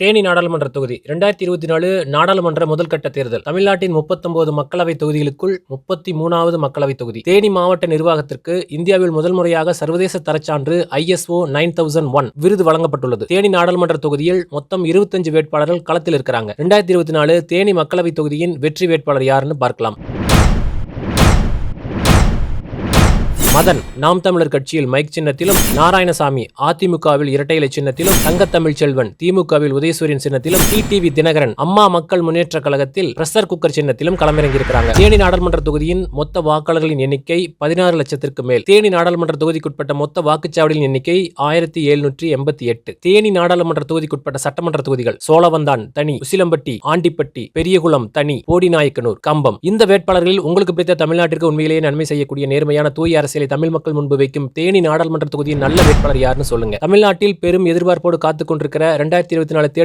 தேனி நாடாளுமன்ற தொகுதி. இரண்டாயிரத்தி இருபத்தி நாலு நாடாளுமன்ற முதல்கட்ட தேர்தல். தமிழ்நாட்டின் முப்பத்தொன்பது மக்களவைத் தொகுதிகளுக்குள் முப்பத்தி மூணாவது மக்களவைத் தொகுதி. தேனி மாவட்ட நிர்வாகத்திற்கு இந்தியாவில் முதல் முறையாக சர்வதேச தரச்சான்று ஐஎஸ்ஓ நைன் தௌசண்ட் ஒன் விருது வழங்கப்பட்டுள்ளது. தேனி நாடாளுமன்ற தொகுதியில் மொத்தம் இருபத்தஞ்சு வேட்பாளர்கள் களத்தில் இருக்கிறாங்க. இரண்டாயிரத்தி இருபத்தி நாலு தேனி மக்களவைத் தொகுதியின் வெற்றி வேட்பாளர் யாருன்னு பார்க்கலாம். மதன் நாம் தமிழர் கட்சியில் மைக் சின்னத்திலும் நாராயணசாமி அதிமுகவில் இரட்டை இலை சின்னத்திலும் தங்கத்தமிழ் செல்வன் திமுகவில் உதயசூரியன் சின்னத்திலும் டிடிவி தினகரன் அம்மா மக்கள் முன்னேற்ற கழகத்தில் பிரஷர் குக்கர் சின்னத்திலும் களமிறங்கியிருக்கிறாங்க. தேனி நாடாளுமன்ற தொகுதியின் மொத்த வாக்காளர்களின் எண்ணிக்கை பதினாறு லட்சத்திற்கு மேல். தேனி நாடாளுமன்ற தொகுதிக்குட்பட்ட மொத்த வாக்குச்சாவடியின் எண்ணிக்கை ஆயிரத்தி எழுநூற்றி எண்பத்தி எட்டு. தேனி நாடாளுமன்ற தொகுதிக்குட்பட்ட சட்டமன்ற தொகுதிகள் சோழவந்தான் தனி உசிலம்பட்டி ஆண்டிப்பட்டி பெரியகுளம் தனி போடிநாயக்கனூர் கம்பம். இந்த வேட்பாளர்களில் உங்களுக்கு பிடித்த தமிழ்நாட்டிற்கு உண்மையிலேயே நன்மை செய்யக்கூடிய நேர்மையான தூய அரசியலை தமிழ் மக்கள் முன்பு வைக்கும் தேனி நாடாளுமன்ற தொகுதியின் நல்ல வேட்பாளர் யாருன்னு சொல்லுங்க. தமிழ்நாட்டில் பெரும் எதிர்பார்ப்போடு காத்துக் கொண்டிருக்கிற இரண்டாயிரத்தி இருபத்தி நாலு தேடி